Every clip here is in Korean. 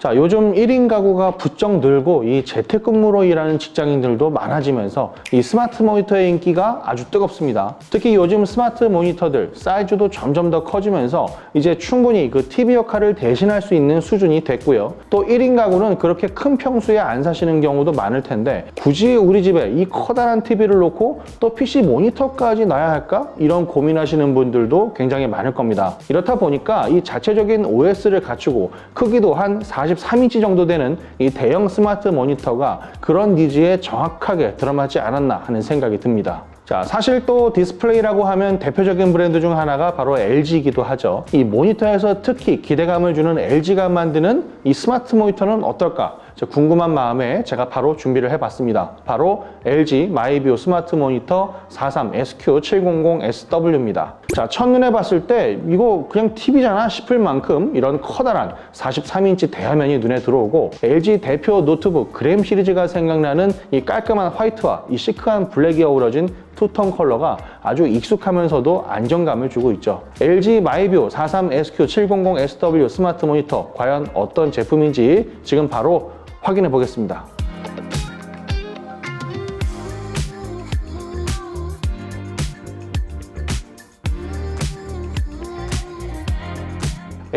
자, 요즘 1인 가구가 부쩍 늘고 이 재택근무로 일하는 직장인들도 많아지면서 이 스마트 모니터의 인기가 아주 뜨겁습니다. 특히 요즘 스마트 모니터들 사이즈도 점점 더 커지면서 이제 충분히 그 TV 역할을 대신할 수 있는 수준이 됐고요. 또 1인 가구는 그렇게 큰 평수에 안 사시는 경우도 많을 텐데 굳이 우리 집에 이 커다란 TV를 놓고 또 PC 모니터까지 놔야 할까? 이런 고민하시는 분들도 굉장히 많을 겁니다. 이렇다 보니까 이 자체적인 OS를 갖추고 크기도 한 43인치 정도 되는 이 대형 스마트 모니터가 그런 니즈에 정확하게 들어맞지 않았나 하는 생각이 듭니다. 자, 사실 또 디스플레이라고 하면 대표적인 브랜드 중 하나가 바로 LG이기도 하죠. 이 모니터에서 특히 기대감을 주는 LG가 만드는 이 스마트 모니터는 어떨까? 저 궁금한 마음에 제가 바로 준비를 해봤습니다. 바로 LG 마이비오 스마트 모니터 43SQ700SW입니다. 자, 첫눈에 봤을 때 이거 그냥 TV잖아 싶을 만큼 이런 커다란 43인치 대화면이 눈에 들어오고 LG 대표 노트북 그램 시리즈가 생각나는 이 깔끔한 화이트와 이 시크한 블랙이 어우러진 투톤 컬러가 아주 익숙하면서도 안정감을 주고 있죠. LG 마이비오 43SQ700SW 스마트 모니터 과연 어떤 제품인지 지금 바로 확인해 보겠습니다.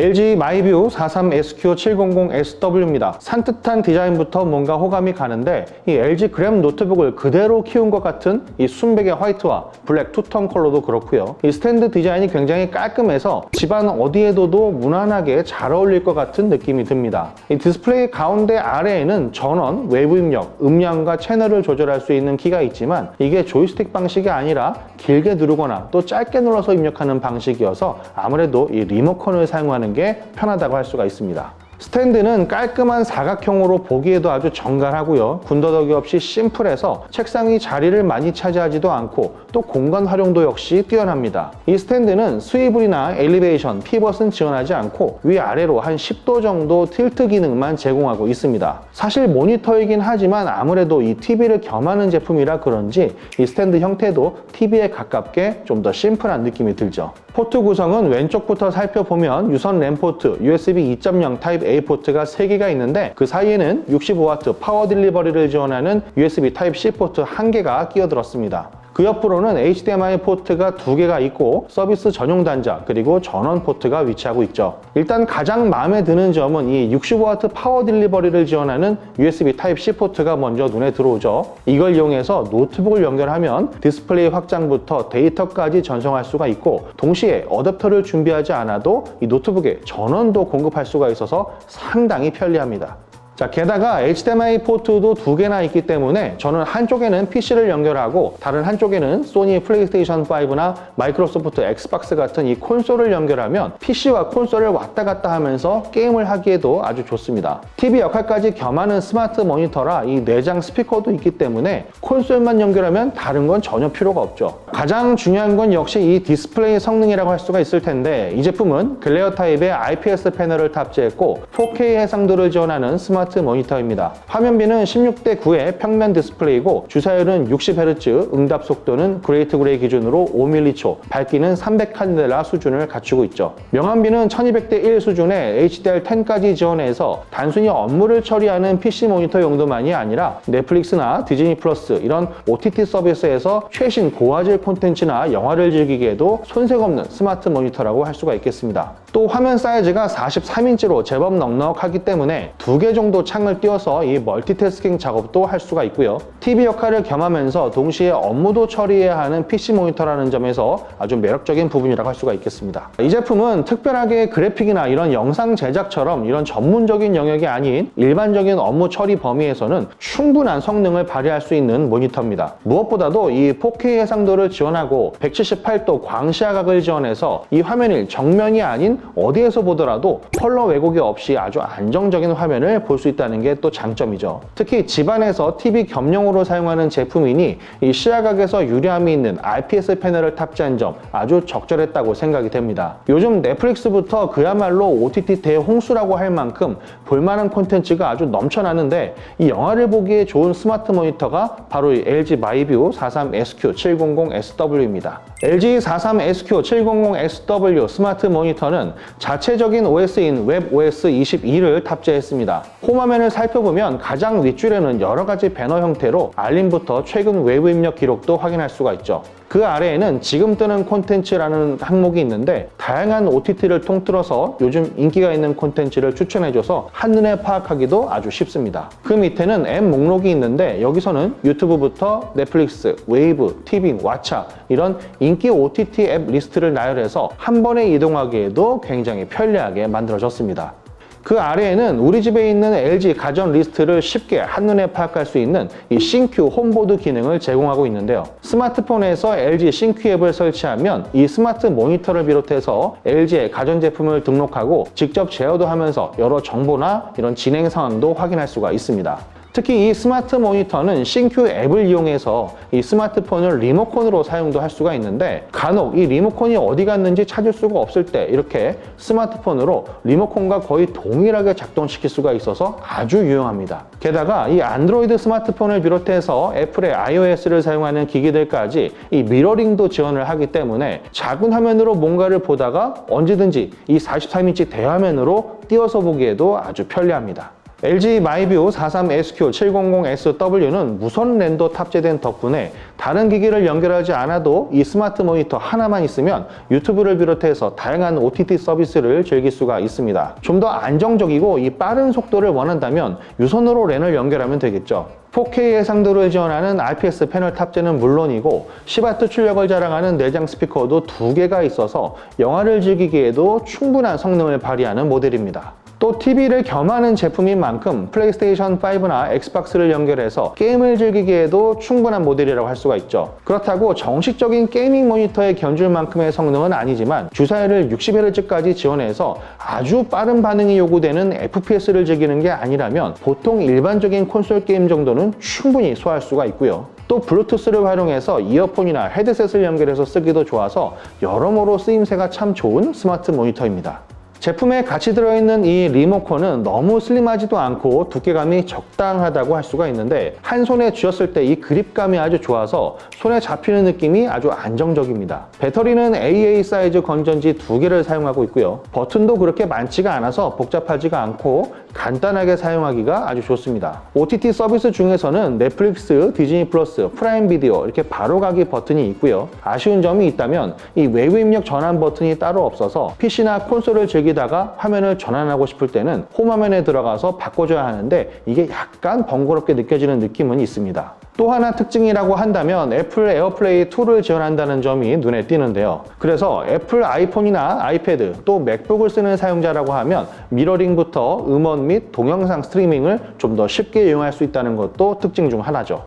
LG 마이뷰 43SQ700SW입니다. 산뜻한 디자인부터 뭔가 호감이 가는데 이 LG 그램 노트북을 그대로 키운 것 같은 이 순백의 화이트와 블랙 투톤 컬러도 그렇고요. 이 스탠드 디자인이 굉장히 깔끔해서 집안 어디에 둬도 무난하게 잘 어울릴 것 같은 느낌이 듭니다. 이 디스플레이 가운데 아래에는 전원, 외부 입력, 음량과 채널을 조절할 수 있는 키가 있지만 이게 조이스틱 방식이 아니라 길게 누르거나 또 짧게 눌러서 입력하는 방식이어서 아무래도 이 리모컨을 사용하는 게 편하다고 할 수가 있습니다. 스탠드는 깔끔한 사각형으로 보기에도 아주 정갈하고요. 군더더기 없이 심플해서 책상이 자리를 많이 차지하지도 않고 또 공간 활용도 역시 뛰어납니다. 이 스탠드는 스위블이나 엘리베이션, 피벗은 지원하지 않고 위아래로 한 10도 정도 틸트 기능만 제공하고 있습니다. 사실 모니터이긴 하지만 아무래도 이 TV를 겸하는 제품이라 그런지 이 스탠드 형태도 TV에 가깝게 좀 더 심플한 느낌이 들죠. 포트 구성은 왼쪽부터 살펴보면 유선 램 포트, USB 2.0 타입 포트가 3개가 있는데 그 사이에는 65W 파워 딜리버리를 지원하는 USB 타입 C 포트 1개가 끼어들었습니다. 그 옆으로는 HDMI 포트가 두 개가 있고 서비스 전용 단자 그리고 전원 포트가 위치하고 있죠. 일단 가장 마음에 드는 점은 이 65W 파워 딜리버리를 지원하는 USB Type-C 포트가 먼저 눈에 들어오죠. 이걸 이용해서 노트북을 연결하면 디스플레이 확장부터 데이터까지 전송할 수가 있고 동시에 어댑터를 준비하지 않아도 이 노트북에 전원도 공급할 수가 있어서 상당히 편리합니다. 자, 게다가 HDMI 포트도 두 개나 있기 때문에 저는 한쪽에는 PC를 연결하고 다른 한쪽에는 소니 플레이스테이션 5나 마이크로소프트 엑스박스 같은 이 콘솔을 연결하면 PC와 콘솔을 왔다 갔다 하면서 게임을 하기에도 아주 좋습니다. TV 역할까지 겸하는 스마트 모니터라 이 내장 스피커도 있기 때문에 콘솔만 연결하면 다른 건 전혀 필요가 없죠. 가장 중요한 건 역시 이 디스플레이 성능이라고 할 수가 있을 텐데 이 제품은 글레어 타입의 IPS 패널을 탑재했고 4K 해상도를 지원하는 스마트 모니터입니다. 화면비는 16대 9의 평면 디스플레이고 주사율은 60Hz, 응답 속도는 그레이트 그레이 기준으로 5m초, 밝기는 300칸델라 수준을 갖추고 있죠. 명암비는 1200대 1 수준의 HDR10까지 지원해서 단순히 업무를 처리하는 PC 모니터 용도만이 아니라 넷플릭스나 디즈니 플러스 이런 OTT 서비스에서 최신 고화질 콘텐츠나 영화를 즐기기에도 손색 없는 스마트 모니터라고 할 수가 있겠습니다. 또 화면 사이즈가 43인치로 제법 넉넉하기 때문에 두 개 정도 창을 띄워서 이 멀티태스킹 작업도 할 수가 있고요. TV 역할을 겸하면서 동시에 업무도 처리해야 하는 PC 모니터라는 점에서 아주 매력적인 부분이라고 할 수가 있겠습니다. 이 제품은 특별하게 그래픽이나 이런 영상 제작처럼 이런 전문적인 영역이 아닌 일반적인 업무 처리 범위에서는 충분한 성능을 발휘할 수 있는 모니터입니다. 무엇보다도 이 4K 해상도를 지원하고 178도 광시야각을 지원해서 이 화면을 정면이 아닌 어디에서 보더라도 컬러 왜곡이 없이 아주 안정적인 화면을 볼수 있다는 게 또 장점이죠. 특히 집안에서 TV 겸용으로 사용하는 제품이니 이 시야각에서 유리함이 있는 IPS 패널을 탑재한 점 아주 적절했다고 생각이 됩니다. 요즘 넷플릭스부터 그야말로 OTT 대홍수라고 할 만큼 볼만한 콘텐츠가 아주 넘쳐나는데 이 영화를 보기에 좋은 스마트 모니터가 바로 이 LG 마이뷰 43SQ700SW입니다. LG 43SQ700SW 스마트 모니터는 자체적인 OS인 웹OS 22를 탑재했습니다. 홈화면을 살펴보면 가장 윗줄에는 여러 가지 배너 형태로 알림부터 최근 외부 입력 기록도 확인할 수가 있죠. 그 아래에는 지금 뜨는 콘텐츠라는 항목이 있는데 다양한 OTT를 통틀어서 요즘 인기가 있는 콘텐츠를 추천해줘서 한눈에 파악하기도 아주 쉽습니다. 그 밑에는 앱 목록이 있는데 여기서는 유튜브부터 넷플릭스, 웨이브, TV, 왓챠 이런 인기 OTT 앱 리스트를 나열해서 한 번에 이동하기에도 굉장히 편리하게 만들어졌습니다. 그 아래에는 우리 집에 있는 LG 가전 리스트를 쉽게 한눈에 파악할 수 있는 이 싱큐 홈보드 기능을 제공하고 있는데요. 스마트폰에서 LG 싱큐 앱을 설치하면 이 스마트 모니터를 비롯해서 LG의 가전 제품을 등록하고 직접 제어도 하면서 여러 정보나 이런 진행 상황도 확인할 수가 있습니다. 특히 이 스마트 모니터는 싱큐 앱을 이용해서 이 스마트폰을 리모컨으로 사용도 할 수가 있는데 간혹 이 리모컨이 어디 갔는지 찾을 수가 없을 때 이렇게 스마트폰으로 리모컨과 거의 동일하게 작동시킬 수가 있어서 아주 유용합니다. 게다가 이 안드로이드 스마트폰을 비롯해서 애플의 iOS를 사용하는 기기들까지 이 미러링도 지원을 하기 때문에 작은 화면으로 뭔가를 보다가 언제든지 이 43인치 대화면으로 띄워서 보기에도 아주 편리합니다. LG 마이뷰 43SQ700SW는 무선 랜더 탑재된 덕분에 다른 기기를 연결하지 않아도 이 스마트 모니터 하나만 있으면 유튜브를 비롯해서 다양한 OTT 서비스를 즐길 수가 있습니다. 좀 더 안정적이고 이 빠른 속도를 원한다면 유선으로 랜을 연결하면 되겠죠. 4K 해상도를 지원하는 IPS 패널 탑재는 물론이고 10W 출력을 자랑하는 내장 스피커도 두 개가 있어서 영화를 즐기기에도 충분한 성능을 발휘하는 모델입니다. 또 TV를 겸하는 제품인 만큼 플레이스테이션 5나 엑스박스를 연결해서 게임을 즐기기에도 충분한 모델이라고 할 수가 있죠. 그렇다고 정식적인 게이밍 모니터에 견줄 만큼의 성능은 아니지만 주사위를 60Hz까지 지원해서 아주 빠른 반응이 요구되는 FPS를 즐기는 게 아니라면 보통 일반적인 콘솔 게임 정도는 충분히 소화할 수가 있고요. 또 블루투스를 활용해서 이어폰이나 헤드셋을 연결해서 쓰기도 좋아서 여러모로 쓰임새가 참 좋은 스마트 모니터입니다. 제품에 같이 들어있는 이 리모컨은 너무 슬림하지도 않고 두께감이 적당하다고 할 수가 있는데 한 손에 쥐었을 때 이 그립감이 아주 좋아서 손에 잡히는 느낌이 아주 안정적입니다. 배터리는 AA 사이즈 건전지 두 개를 사용하고 있고요. 버튼도 그렇게 많지가 않아서 복잡하지가 않고 간단하게 사용하기가 아주 좋습니다. OTT 서비스 중에서는 넷플릭스, 디즈니 플러스, 프라임 비디오 이렇게 바로가기 버튼이 있고요. 아쉬운 점이 있다면 이 외부 입력 전환 버튼이 따로 없어서 PC나 콘솔을 즐기 다가 화면을 전환하고 싶을 때는 홈 화면에 들어가서 바꿔줘야 하는데 이게 약간 번거롭게 느껴지는 느낌은 있습니다. 또 하나 특징이라고 한다면 애플 에어플레이 2를 지원한다는 점이 눈에 띄는데요. 그래서 애플 아이폰이나 아이패드 또 맥북을 쓰는 사용자라고 하면 미러링부터 음원 및 동영상 스트리밍을 좀 더 쉽게 이용할 수 있다는 것도 특징 중 하나죠.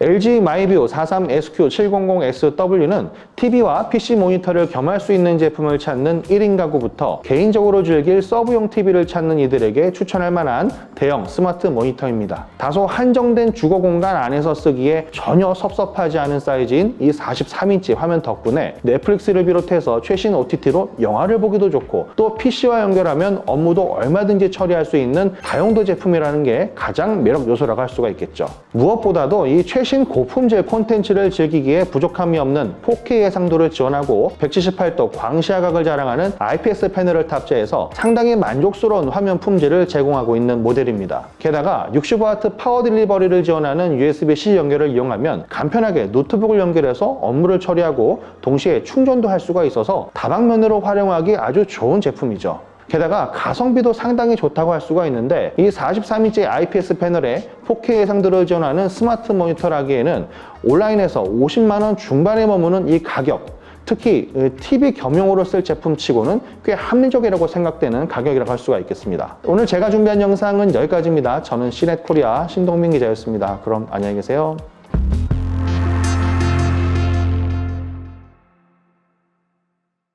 LG 마이뷰 43SQ700SW는 TV와 PC 모니터를 겸할 수 있는 제품을 찾는 1인 가구부터 개인적으로 즐길 서브용 TV를 찾는 이들에게 추천할 만한 대형 스마트 모니터입니다. 다소 한정된 주거 공간 안에서 쓰기에 전혀 섭섭하지 않은 사이즈인 이 43인치 화면 덕분에 넷플릭스를 비롯해서 최신 OTT로 영화를 보기도 좋고 또 PC와 연결하면 업무도 얼마든지 처리할 수 있는 다용도 제품이라는 게 가장 매력 요소라고 할 수가 있겠죠. 무엇보다도 이 최신 고품질 콘텐츠를 즐기기에 부족함이 없는 4K 해상도를 지원하고 178도 광시야각을 자랑하는 IPS 패널을 탑재해서 상당히 만족스러운 화면 품질을 제공하고 있는 모델입니다. 게다가 60W 파워 딜리버리를 지원하는 USB-C 연결을 이용하면 간편하게 노트북을 연결해서 업무를 처리하고 동시에 충전도 할 수가 있어서 다방면으로 활용하기 아주 좋은 제품이죠. 게다가 가성비도 상당히 좋다고 할 수가 있는데 이 43인치 IPS 패널에 4K 해상도를 지원하는 스마트 모니터라기에는 온라인에서 50만 원 중반에 머무는 이 가격 특히 TV 겸용으로 쓸 제품치고는 꽤 합리적이라고 생각되는 가격이라고 할 수가 있겠습니다. 오늘 제가 준비한 영상은 여기까지입니다. 저는 시넷코리아 신동민 기자였습니다. 그럼 안녕히 계세요.